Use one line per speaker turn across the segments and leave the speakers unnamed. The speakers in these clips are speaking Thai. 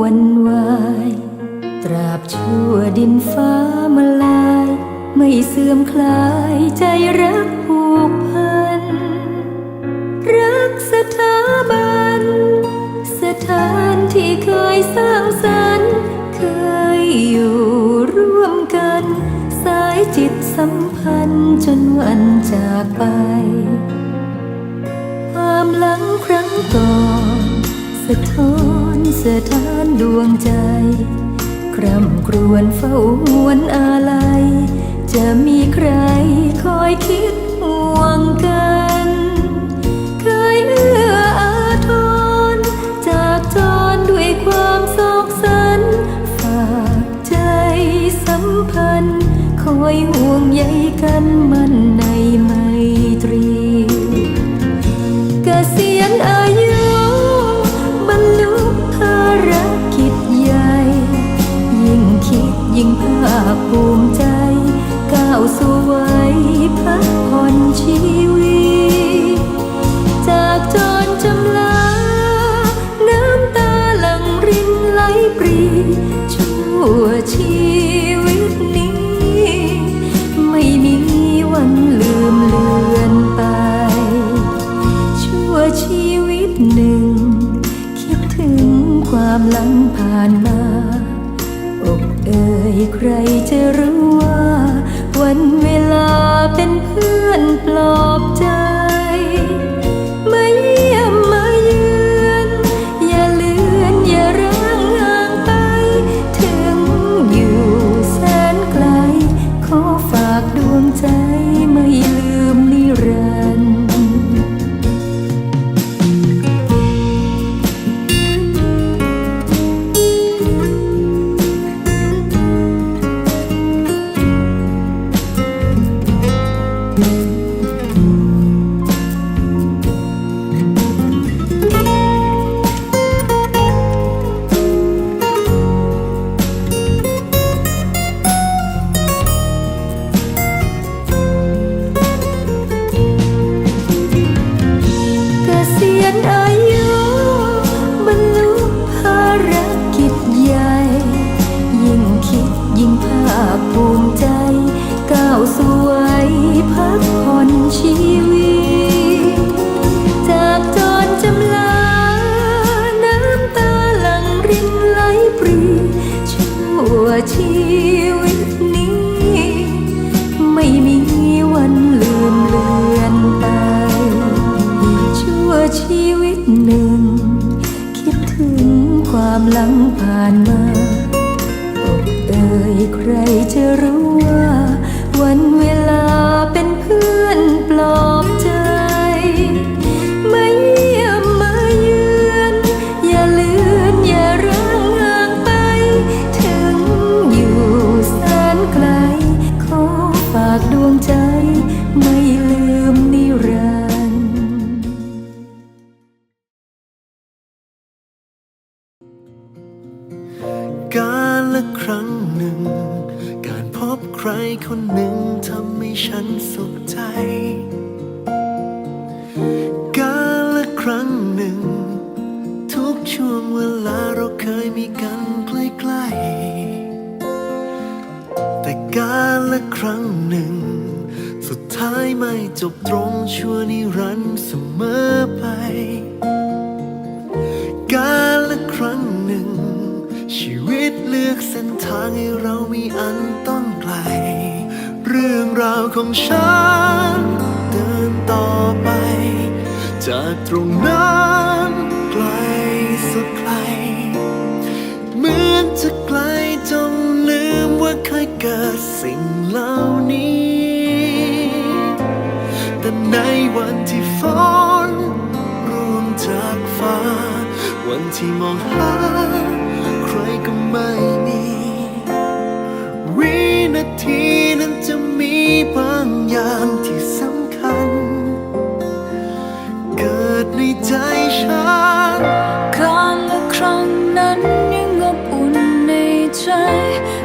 วันวาย ตราบชั่วดินฟ้ามาลาย ไม่เสื่อมคลายใจรักผูกพัน รักสถาบัน สถานที่เคยสร้างสรรค์ เคยอยู่ร่วมกัน สายจิตสัมพันธ์จนวันจากไป ความหลังครั้งก่อน สะท้อนสะท้าน ดวงใจคร่ำครวญเฝ้าหวนอาลัยจะมีใครคอยคิดห่วงกัน ยิ่งภาคภูมิใจก้าวสู่ ใครจะรู้ว่า วันเวลาเป็นเพื่อนปลอบใจ ไม่เยี่ยมมาเยือน อย่าลืนอย่าร้างห่างไป ถึงอยู่แสนไกล ขอฝากดวงใจไม่ลืม รั้
งหนึ่ง สุดท้ายไม่จบตรงชั่วนิรันดร์เสมอไป การละครั้งหนึ่ง ชีวิตเลือกเส้นทางให้เรามีอันต้องไกล เรื่องราวของฉัน เดินต่อไป จากตรงนั้น ที่มองหา ใครก็ไม่มีวินาทีนั้นจะมีบางอย่างที่สำคัญ เกิดในใจฉัน
การละครั้งนั้นยังอบอุ่นในใจ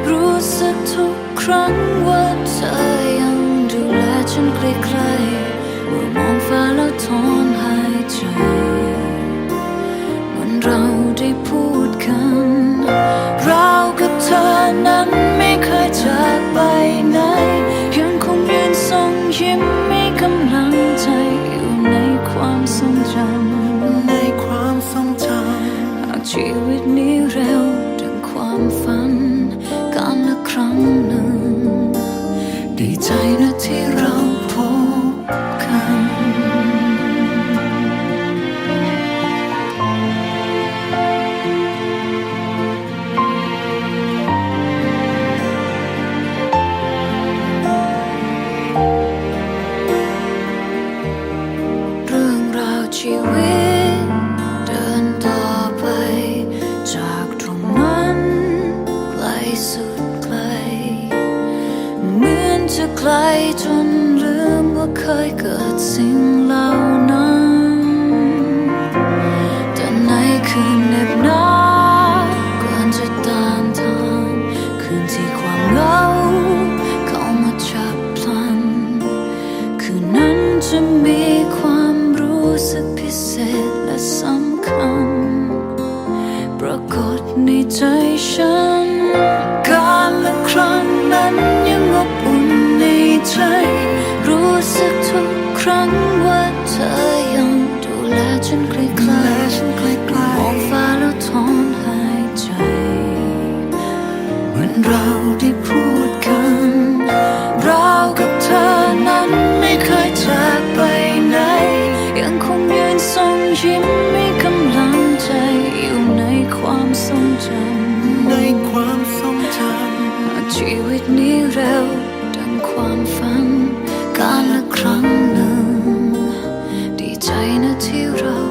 รู้สึกทุกครั้งว่าเธอยังดูแลฉันใกล้ๆเมื่อมองฟ้าแล้วถอนหายใจ เห ชีวิตเดินต่อไป จากตรงนั้นไกลสุดไกล เหมือนจะไกลจนลืมว่าเคยเกิดสิ่ง ในใจฉัน การละครั้งนั้นยังอบอุ่นในใจ รู้สึกทุกครั้งว่าเธอยังดูแลฉันใกล้ๆ
ฉันใกล้
มองฟ้าแล้วถอนหายใจ เหมือนเราได้ ชีวิตนี้เร็วดังความฝันการละครั้งหนึ่ง ดีใจนะที่เรา